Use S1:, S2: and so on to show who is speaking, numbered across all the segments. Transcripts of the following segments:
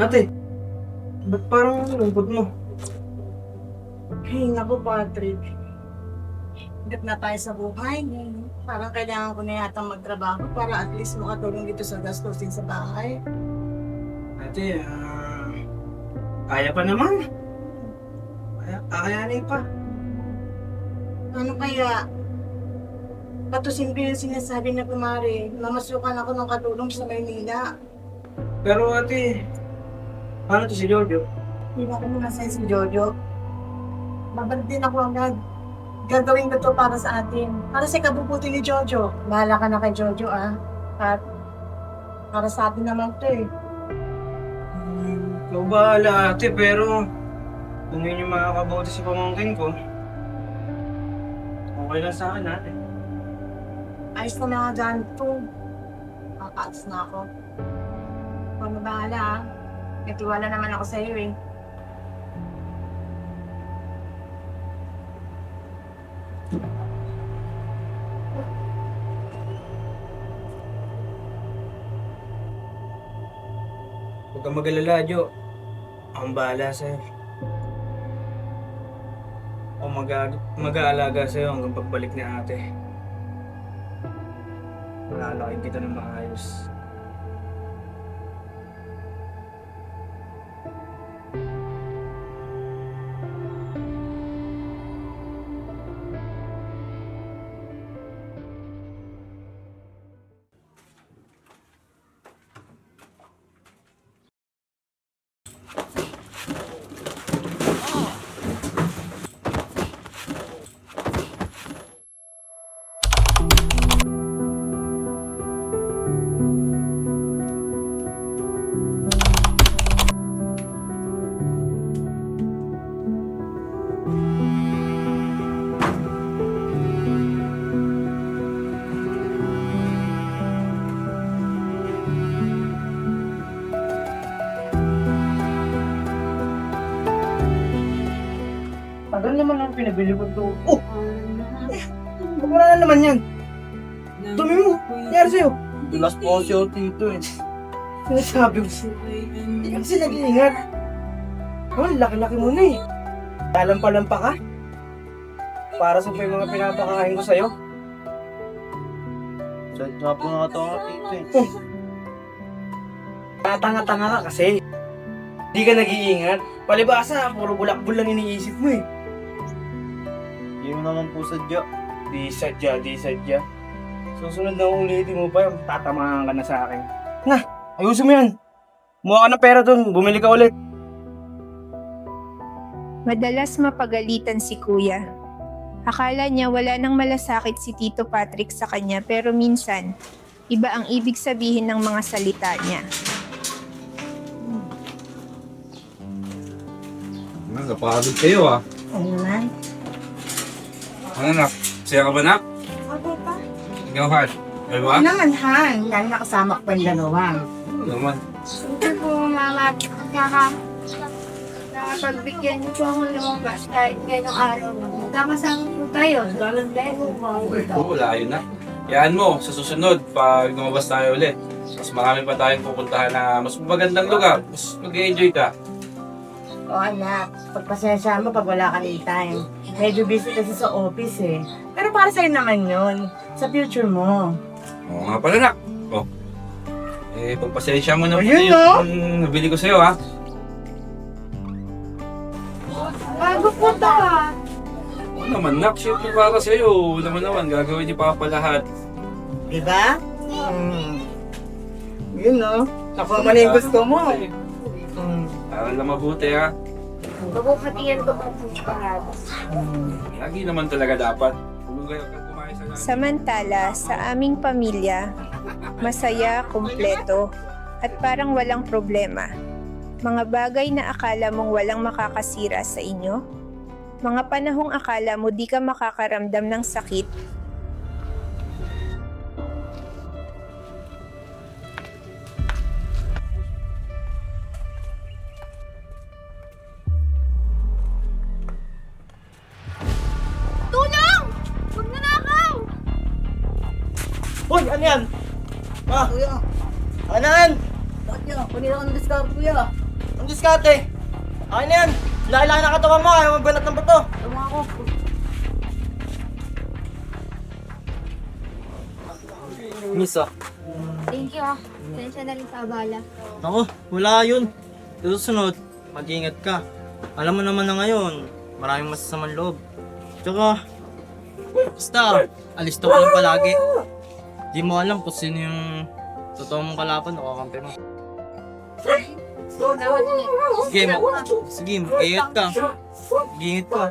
S1: Ate, ba't parang lungkot mo?
S2: Ay, naku, Patrick. Higit na tayo sa buhay. Parang kailangan ko na yata magtrabaho para at least makatulong dito sa gastusin sa bahay.
S1: Ate, ah... kaya pa naman. Kaya, kakayanin pa.
S2: Ano kaya? Patusin ko yung sinasabi na kumari. Mamasukan ako ng katulong sa Maynila.
S1: Pero ate, paano to si Giorgio?
S2: Hindi na ako muna sa'yo si Jojo. Babalik din ako agad. Gagawin ko to para sa atin. Para sa kabubuti ni Jojo. Bahala ka na kay Jojo, ah. At para sa atin naman to eh.
S1: Hmm, ikaw bahala ate, pero kung yun yung makakabuti sa pamangkin ko, okay lang sa akin ate.
S2: Ayos na mga dyan to. Kakaalis na ako. Huwag mo bahala, ah. May tiwala naman ako sa'yo eh.
S1: Huwag kang mag-alala, Jo. Akong bahala sa'yo. Ako mag- mag-aalaga sa'yo hanggang pagbalik ni ate. Malalaking kita ng maayos. Pinabili ko to. Oh! Wala na naman yan. Dumi mo. Nangyari sa'yo.
S3: Tulas po si Tito eh.
S1: Sinasabi ko Hindi ka kasi nag-iingat. Oh, laki-laki mo na eh. Lalampa-lampa ka. Para sa pa yung mga pinapakain ko sa'yo.
S3: Sad nga po nga ito Tito eh.
S1: Tatanga-tanga ka kasi. Hindi ka nag-iingat. Palibasa, puro bulakbol lang iniisip mo eh.
S3: Mo naman po sadya.
S1: Di sadya, di sadya. Susunod na ulitin mo pa yung tatamaan ka na sa akin. Na, ayusin mo yan. Mukha ka ng pera dun, bumili ka ulit.
S4: Madalas mapagalitan si kuya. Akala niya wala nang malasakit si Tito Patrick sa kanya pero minsan, iba ang ibig sabihin ng mga salita niya.
S5: Napakagod kayo ah.
S2: Ano na?
S5: Ano nak? Siya ka ba nak?
S2: Okay pa.
S5: Ikaw Han? Ano ba?
S2: naman, Han. Dahil nakasama ko pa yung dalawa.
S5: Ano naman?
S4: Ito po, mama, kaka nakapagbigyan niyo po ako lumabas kahit ngayong araw. Kakasama po tayo. Dalang
S5: Oo, wala yun na. Yan mo, sa susunod, pag lumabas tayo ulit, mas marami pa tayong pupuntahan na mas magandang lugar. Mas mag-enjoy ka.
S2: O anak, pagpasensya mo pag wala ka ni time. Medyo busy kasi sa office eh. Pero para sa'yo naman yun. Sa future mo.
S5: Oo nga pala nak. Oh. Eh, pagpasensya mo na po
S2: Ayun,
S5: yung nabili ko sa'yo ha.
S4: Bago po to ah.
S5: Oo naman nak, syempre para sa'yo. Naman naman, gagawin ni Papa lahat.
S2: Diba? Hmm. Yun no. Nakuha mo na yung gusto mo. Hmm.
S5: Para lang mabuti ha.
S4: Babukatiyan ko po po
S5: Lagi naman talaga dapat. Kung kayo ka kumain sa
S4: Samantala, sa aming pamilya, masaya, kumpleto, at parang walang problema. Mga bagay na akala mong walang makakasira sa inyo, mga panahong akala mo di ka makakaramdam ng sakit,
S3: ano yan? Ah, kuya. Ano yan?
S2: Bakit yun? Kunin ako ng discount kuya.
S3: Ang diskarte! Akin na yan! Laki-laki na katawan mo, ayaw magbanat ng bato!
S2: Tama ako.
S3: Misa.
S6: Thank you ah. Tensya na rin sa abala.
S3: Ako, wala yun. Susunod, mag-ingat ka. Alam mo naman na ngayon, maraming masasamang loob. Tsaka, basta, alisto ka lang palagi. Di mo alam kung sino yung totoo mong kalaban o kakampi mo. Sige, ma- sige, mag-ingat ka. Mag-ingat ka.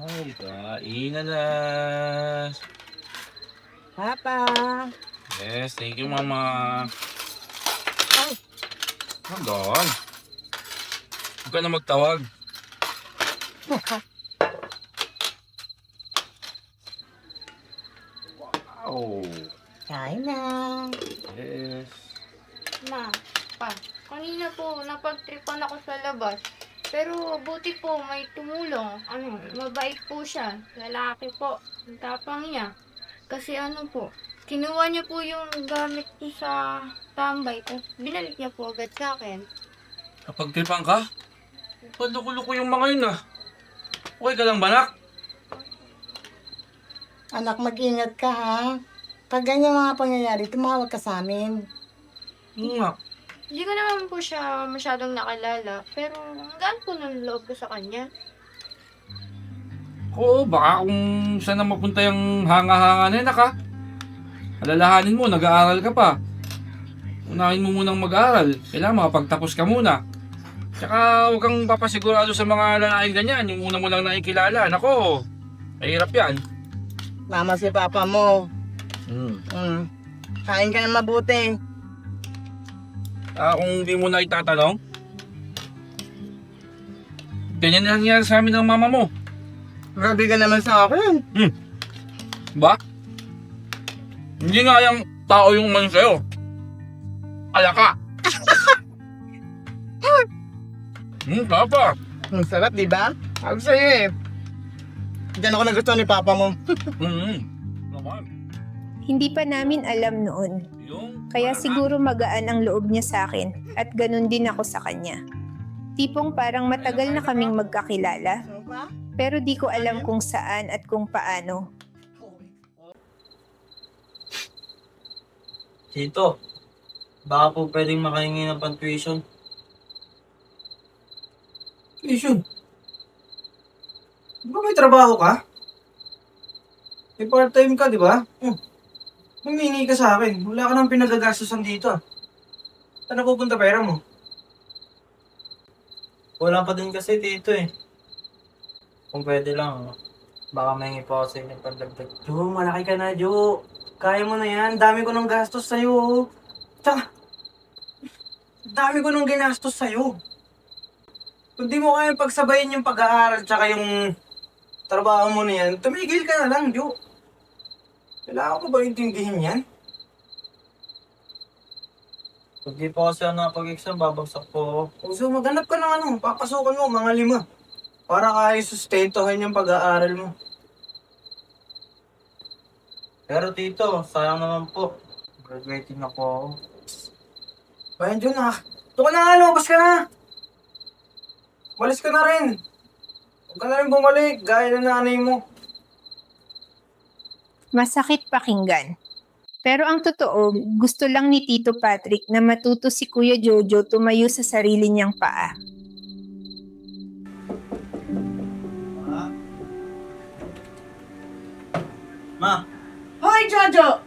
S5: Ay, kainan na.
S2: Papa.
S5: Yes, thank you, mama. Ay, hanggang. Huwag ka na magtawag. wow.
S2: Kain na.
S5: Yes.
S6: Ma, pa, kanina po napagtripan ako sa labas. Pero buti po may tumulong. Ano, mabait po siya. Lalaki po. Ang tapang niya. Kasi ano po, kinuha niya po yung gamit ko sa tambay. Tapos binalik niya po agad sa akin.
S5: Kapag tripang ka, paluko-luko yung mga yun ah. Okay ka lang, banak?
S2: Anak, mag-ingat ka ha. Pag ganyan mga pangyayari, tumawag ka sa amin.
S5: Nga.
S6: Hindi ko naman po siya masyadong nakalala. Pero ang gaan po ng loob ko sa kanya.
S5: Oo, baka kung saan na mapunta yung hanga-hanga na yun, ha? Alalahanin mo, nag-aaral ka pa. Unahin mo munang mag-aaral. Kailangan makapagtapos ka muna. Tsaka huwag kang papasigurado sa mga lalaking ganyan. Yung una mo lang nakikilala. Nako, mahirap yan.
S2: Mama si papa mo.
S5: Hmm.
S2: Mm. Kain ka na mabuti.
S5: Ah, kung hindi mo na itatanong, ganyan na nangyari sa amin ng mama mo.
S2: Grabe ka naman sa akin.
S5: Ba? Hindi nga yung tao yung man sa'yo. Alaka. Hmm, papa.
S2: Ang sarap, di ba? Ako sa'yo eh. Diyan ako nagustuhan ni papa mo.
S5: Hmm. Naman.
S4: Hindi pa namin alam noon.
S5: Yung...
S4: Kaya siguro magaan ang loob niya sa akin at ganun din ako sa kanya. Tipong parang matagal na kaming magkakilala, pero di ko alam kung saan at kung paano.
S3: Tito, baka po pwedeng makahingi ng pang-tuition.
S1: Tuition. Di ba may trabaho ka? May part-time ka, di ba? Hmm. Humingi ka sa akin. Wala ka nang pinagagastusan dito. ah. Saan napupunta pera mo?
S3: Wala pa din kasi dito eh. Kung pwede lang, baka mahingi po ako sa inyo pandagdag.
S1: Jo, malaki ka na, Jo. Kaya mo na yan. Dami ko nang gastos sa'yo. oh. Tsaka, dami ko nang ginastos sa'yo. Kung di mo kaya pagsabayin yung pag-aaral tsaka yung trabaho mo na yan, tumigil ka na lang, Jo. Kailangan ko ba intindihin yan?
S3: Pag di po kasi ako nakapag-exam, babagsak po ako.
S1: So, maghanap ka ng ano, papasukan mo, mga lima. Para kaya sustentuhan yung pag-aaral mo.
S3: Pero tito, sayang naman po. Graduating na po ako.
S1: Bayan dyan ah. Ito ka na nga, lumabas ka na. Malis ka na rin. Huwag ka na rin bumalik, gaya ng nanay mo.
S4: Masakit pakinggan. Pero ang totoo, gusto lang ni Tito Patrick na matuto si Kuya Jojo tumayo sa sarili niyang paa.
S3: Ma,
S2: Hoy, Jojo!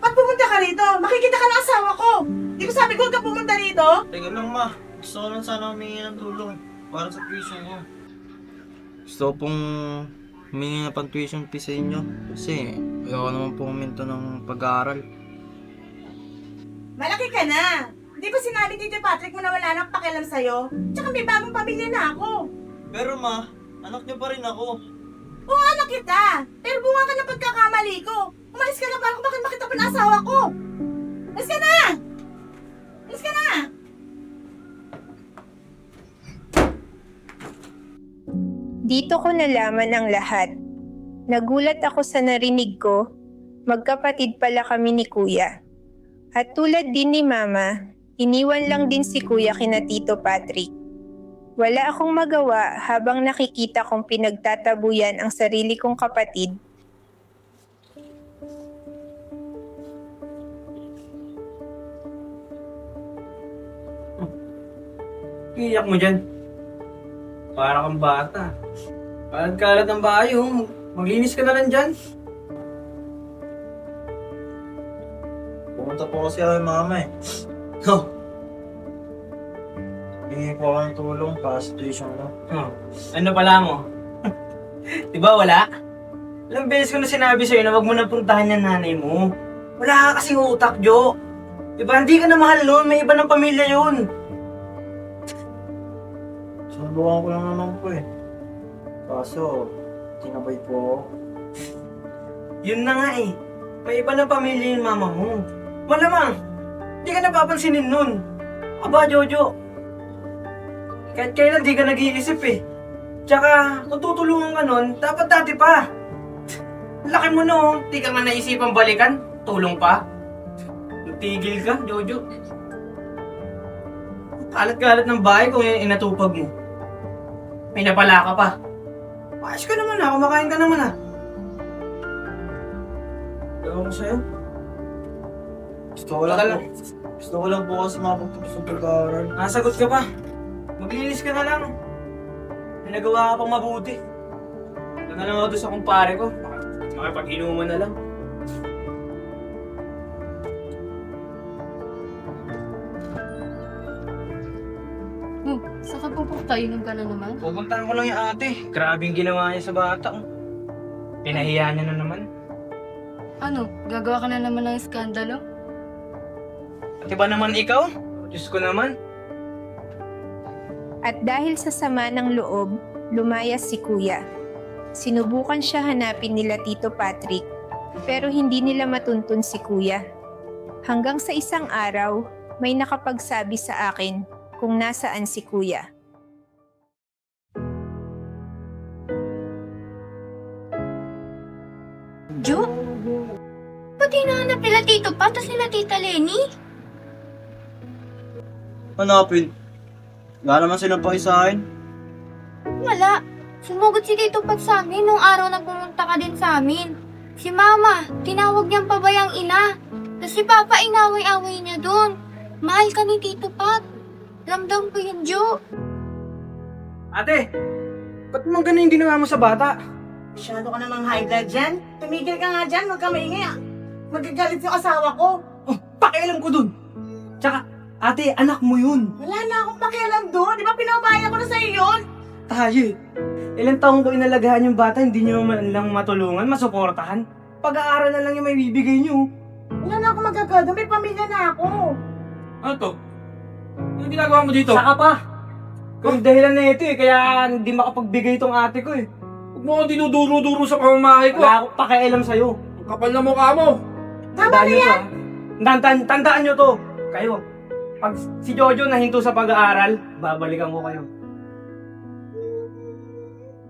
S2: Ba't pumunta ka rito? Makikita ka ng asawa ko. Di ba sabi ko huwag ka pumunta rito?
S3: teka lang ma. Gusto ko lang sana humingi ng tulong. Para sa tuition ko. Gusto ko pong humingi ng pang-tuition fee sa inyo. Kasi ayoko naman po huminto ng pag-aaral.
S2: Malaki ka na. Di ba sinabi ni Tito Patrick mo na wala nang pakialam sa'yo? Tsaka may bagong pamilya na ako.
S3: Pero ma, anak niyo pa rin ako.
S2: Oo, anak kita. Pero bunga ka ng pagkakamali ko. Umalis ka na para kung bakit makita pa ng asawa ko. Umalis ka na! Umalis ka na!
S4: Dito ko nalaman ang lahat. Nagulat ako sa narinig ko. Magkapatid pala kami ni Kuya. At tulad din ni Mama, iniwan lang din si Kuya kina Tito Patrick. Wala akong magawa habang nakikita kong pinagtatabuyan ang sarili kong kapatid
S1: Iyak mo dyan. Para kang bata. Kalat-kalat ng bahay, oh. Maglinis ka na lang dyan.
S3: Pumunta po kasi ako kay mama eh.
S1: Oh.
S3: Hingi po ako ng tulong para sa tuition ko.
S1: Oh. Ano pala mo? Di ba wala? Ilang beses ko na sinabi sa'yo na wag mo na puntahan yung nanay mo. Wala ka kasing utak, Jo. Di ba? Hindi ka na mahal nun. May iba ng pamilya yun.
S3: Sinubukan ko lang naman po eh. Kaso, tinabay po ako.
S1: Yun na nga eh. May iba ng pamilya yung mama mo. Malamang, hindi ka napapansinin nun. Aba, Jojo. Kahit kailan di ka nag-iisip eh. Tsaka, kung tutulungan ka nun, dapat dati pa. Laki mo no, di ka nga naisipang balikan. Tulong pa. Tigil ka, Jojo. Kalat-kalat ng bahay kung inatupag mo. May napala ka pa. Ayos ka naman ah, kumakain ka naman ah.
S3: Ewan ko sa'yo. Gusto ko lang
S1: Baka
S3: po. Gusto ko lang po kasi makapagtapos ng pag-aaral.
S1: Nasagot ka pa. Maglinis ka na lang. May nagawa ka pang mabuti. Doon na lang ako doon sa kumpare ko. Makipag-inuman na lang.
S6: Ka pupunta? Inom ka na naman?
S1: Pupuntahan ko lang yung ate. Grabe yung ginawa niya sa bata. oh. Pinahiya niya na naman.
S6: Ano, gagawa ka na naman ng skandalo?
S1: At iba naman ikaw? Diyos ko naman.
S4: At dahil sa sama ng loob, lumayas si Kuya. Sinubukan siya hanapin nila Tito Patrick, pero hindi nila matuntun si Kuya. Hanggang sa isang araw, may nakapagsabi sa akin kung nasaan si Kuya.
S6: Jo? Ba't hinahanap nila Tito Pat at sila Tita Lenny?
S3: Hanapin. Wala naman silang paki sa akin.
S6: Wala. Sumugod si Tito Pat sa amin nung araw na pumunta ka din sa amin. Si Mama, tinawag niyang pabayang ina. Tapos si Papa inaway-away niya doon. Mahal ka ni Tito Pat. Ramdam ko yun, Jo.
S1: Ate, ba't mo ganun yung ginawa mo sa bata?
S2: Masyado ka namang high blood dyan. Tumigil ka nga dyan, huwag ka maingay ah. Magagalit yung asawa ko.
S1: Oh, pakialam ko dun. Tsaka, ate, anak mo yun.
S2: Wala na akong pakialam doon. Di ba pinabayaan ko na sa'yo yun?
S1: Tayo eh. Ilang taong ko inalagahan yung bata, hindi nyo man lang matulungan, masuportahan. Pag-aaral na lang yung may bibigay nyo.
S2: Wala na akong magagawa. May pamilya na ako.
S5: Ano to? Ano ginagawa mo dito?
S1: Saka pa. Kung dahilan na ito eh, kaya hindi makapagbigay itong ate ko eh.
S5: Huwag mo akong dinuduro-duro sa pamamahay ko.
S1: Wala akong pakialam sa'yo.
S5: Ang kapal na mukha mo.
S2: Tama na
S1: nyo to,
S2: yan.
S1: ah. Tandaan, tandaan nyo to. Kayo. Pag si Jojo nahinto sa pag-aaral, babalikan ko kayo.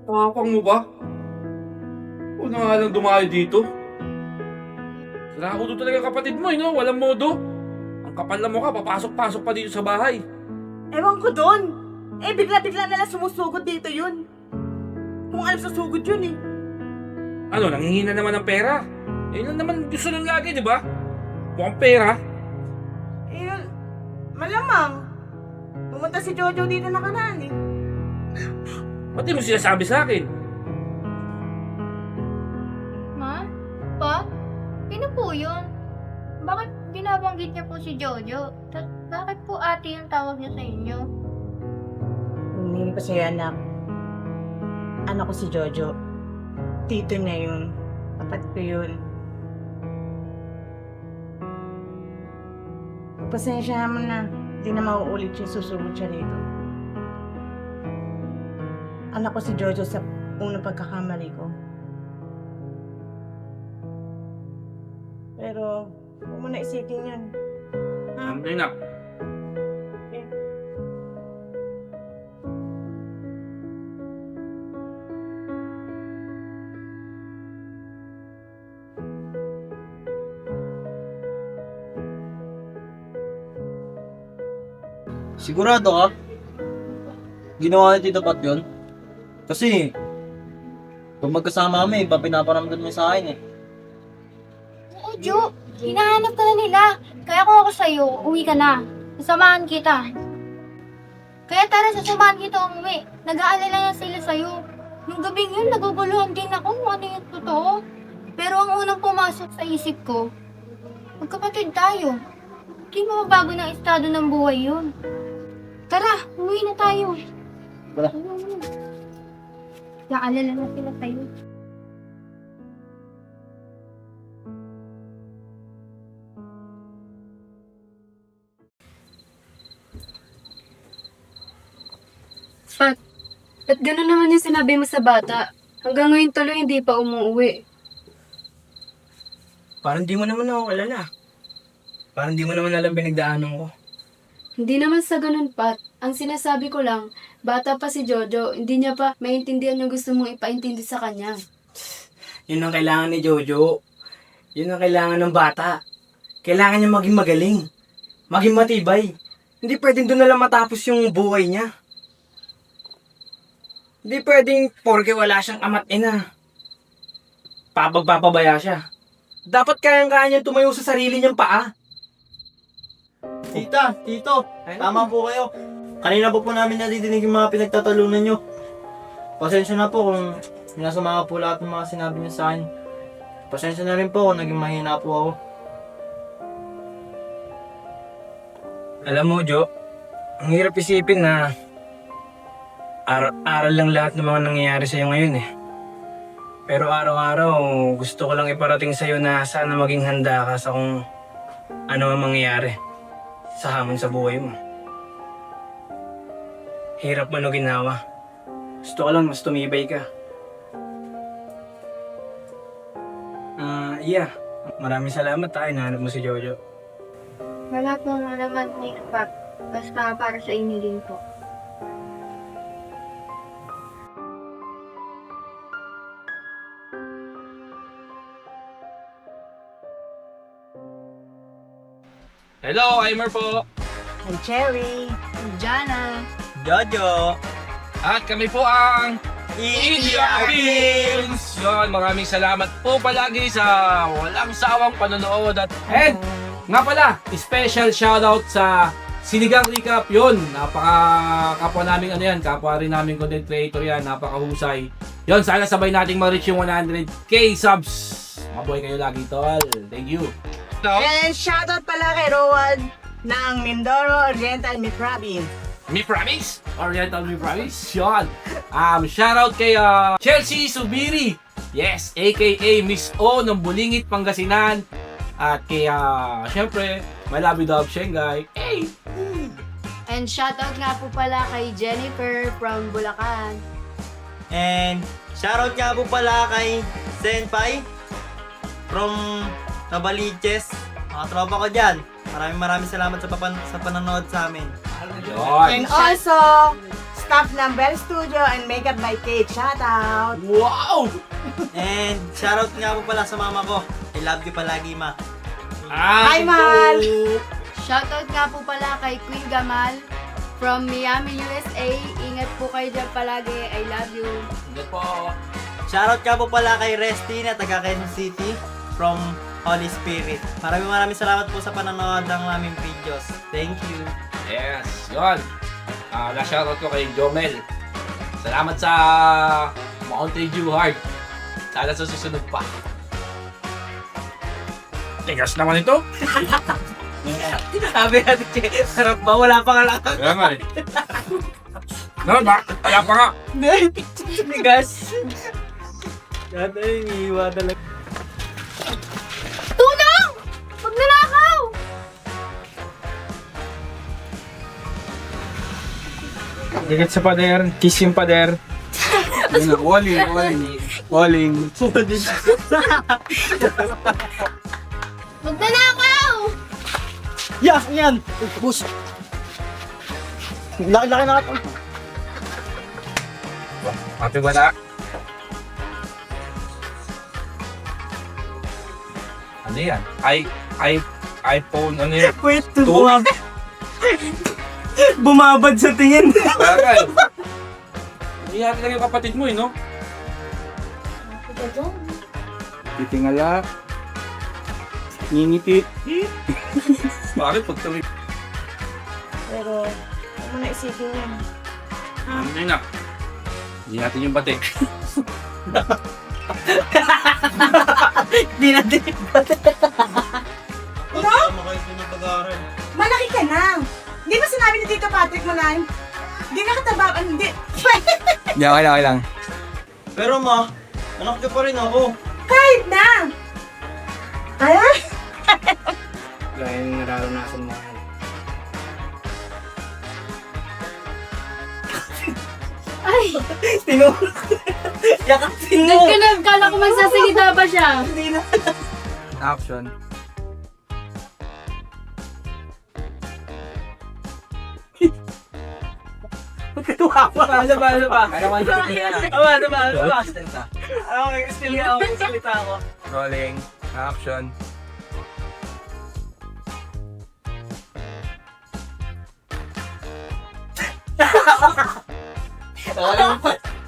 S5: Pakapang mo ba? Huwag na nga lang dumayo dito. Sira ulo talaga kapatid mo, eh, no? Walang modo. Ang kapal na mukha, papasok-pasok pa dito sa bahay.
S2: Ewan ko doon. Eh, bigla-bigla na lang sumusugod dito yun. Kung alam sa sugod yun eh.
S5: Ano, nangihina naman ng pera. Eh, yun naman gusto nun lagi, di ba? Mukhang pera.
S2: Eh, yun, malamang. Pumunta si Jojo dito nakaraan eh.
S5: Ba't di mo sinasabi sa akin?
S6: Ma? Pa? Sino po yun? Bakit binabanggit niya po si Jojo? Ta- bakit po ate yung tawag niya sa inyo?
S2: Hindi ko sa'yo anak. Anak ko si Jojo. Tito na yun. Kapatid ko yun. Pasensya mo na. Hindi na mauulit yung susugod siya rito. Anak ko si Jojo sa unang pagkakamali ko. Pero, huwag mo na isipin yan.
S5: Ano na?
S3: Sigurado ka? Ginawa ni Tito Pat yun? Kasi, pag magkasama kami, iba pinaparamdam niya sa akin eh.
S6: Oo, Jo. Hinahanap ka na nila. Kaya kung ako sa'yo, uwi ka na. Sasamahan kita. Kaya tara, sasamahan kita umuwi. Nag-aalala na sila sa'yo. Nung gabing yun, naguguluhan din ako kung ano yung totoo. Pero ang unang pumasok sa isip ko, magkapatid tayo. Hindi mababago ng estado ng buhay yun. Tara, umuwi na tayo.
S3: Tara.
S6: Nag-aalala na sila sa'yo.
S7: Pat, ba't gano'n naman yung sinabi mo sa bata? Hanggang ngayon tuloy hindi pa umuwi.
S1: Parang di mo naman ako kilala. Parang di mo naman alam pinagdaanan ko.
S7: Hindi naman sa ganun, Pat. Ang sinasabi ko lang, bata pa si Jojo, hindi niya pa maintindihan yung gusto mong ipaintindi sa kanya.
S1: Yun ang kailangan ni Jojo. Yun ang kailangan ng bata. Kailangan niya maging magaling. Maging matibay. Hindi pwedeng doon na lang matapos yung buhay niya. Hindi pwedeng porke wala siyang ama't ina. Papagpapabaya siya. Dapat kayang-kaya niya tumayo sa sarili niyang paa.
S3: Tita, Tito, tama po kayo. Kanina po po namin nadidinig yung mga pinagtatalunan nyo. Pasensya na po kung minasama po lahat ng mga sinabi niyo sa akin. Pasensya na rin po kung naging mahina po ako.
S1: Alam mo, Jo, ang hirap isipin na ar- aral lang lahat ng mga nangyayari sa'yo ngayon eh. Pero araw-araw, gusto ko lang iparating sa'yo na sana maging handa ka sa kung ano ang mangyayari sa hamon sa buhay mo. Hirap man o ginawa. Gusto ko lang mas tumibay ka. Ah, yeah. Maraming salamat tayo nahanap mo si Jojo.
S6: Wala po naman ni Pat. Basta para sa inyo din po.
S5: Hello, Aimer po.
S2: And Cherry.
S7: Jana!
S3: Jojo!
S5: At kami po ang
S3: India
S5: Films! Yun, maraming salamat po palagi sa walang sawang panonood at and nga pala, special shoutout sa Sinigang Recap yun. Napaka kapwa namin ano yan, kapwa rin namin content creator yan, napakahusay. Yun, sana sabay nating ma-reach yung 100k subs. Mabuhay kayo lagi, tol. Thank you.
S2: And shoutout pala kay Rowan ng Mindoro Oriental Meat Province.
S5: Me promise? Oriental Me promise? Yun. Um, shoutout kay uh, Chelsea Subiri. Yes, aka Miss O ng Bulingit, Pangasinan. At kay, uh, syempre, my love you dog, Shanghai. Hey!
S7: And shoutout nga po pala kay Jennifer from Bulacan.
S3: And shoutout nga po pala kay Senpai from Nabaliches. Mga tropa ko dyan. Maraming maraming salamat sa, papan sa panonood sa amin.
S5: Yun.
S2: And also, staff ng Bell Studio and Makeup by Kate. Shoutout!
S5: Wow!
S3: And shoutout nga po pala sa mama ko. I love you palagi, ma.
S5: Ah,
S2: Hi, mahal!
S7: Shoutout nga po pala kay Queen Gamal from Miami, USA. Ingat po kayo dyan palagi. I love you.
S5: Hindi po.
S3: Shoutout nga po pala kay Resty na taga Quezon City from Holy Spirit. Maraming maraming salamat po sa panonood ng aming videos. Thank you.
S5: Yes, yun. Ah, na-shoutout ko kay Jomel. Salamat sa Mountain Dew Heart. Sana sa susunod pa. Tigas naman ito.
S1: Sabi natin, Che, sarap ba? Wala pa nga lang.
S5: Kaya nga eh. Naman ba? Kaya pa nga.
S1: Tigas. Dati, iniiwa talaga. Dikit sa pader, kiss yung pader. Yun na, walling, walling. Walling.
S6: Magnanakaw!
S3: Yeah, yan! Bus! Laki-laki na ito.
S5: Happy ba na? Ano yan? I, I, iPhone, ano yan?
S1: Wait,
S5: Two?
S1: Bumabad sa tingin.
S5: Bagay. Iyati lang yung kapatid mo eh, no? Titingala.
S1: Ngingiti.
S5: Bakit pag tuloy?
S8: Pero, huwag mo na isipin yan.
S5: Ano yun na? Hindi natin yung bate.
S1: Di natin.
S8: Malaki ka na! Hindi ba sinabi ni Tito Patrick mo na hindi na katabaan, hindi.
S3: Hindi, okay lang, okay lang. Pero ma, anak ka pa rin ako.
S8: Kahit na! Ay,
S1: Gaya yung nararanasan mo.
S7: Ay!
S1: Tino. Yakapin mo.
S7: Nagkanag, kala ko magsasalita pa siya.
S3: Action.
S1: Tuwa pa. Basa, basa pa. Ano man sa tingin na. Basa, basa, basa. Okay, still nga ako. Salita ako.
S3: Rolling. Action.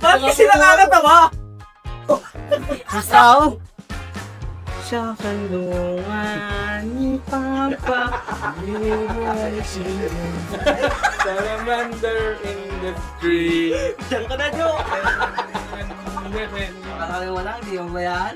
S1: Bakit sila nakakatawa? Asaw. Sa kandungan ni Papa.
S5: Salamander in the street.
S1: Diyan ka na, Jo. Parang wala, hindi mo bayaan.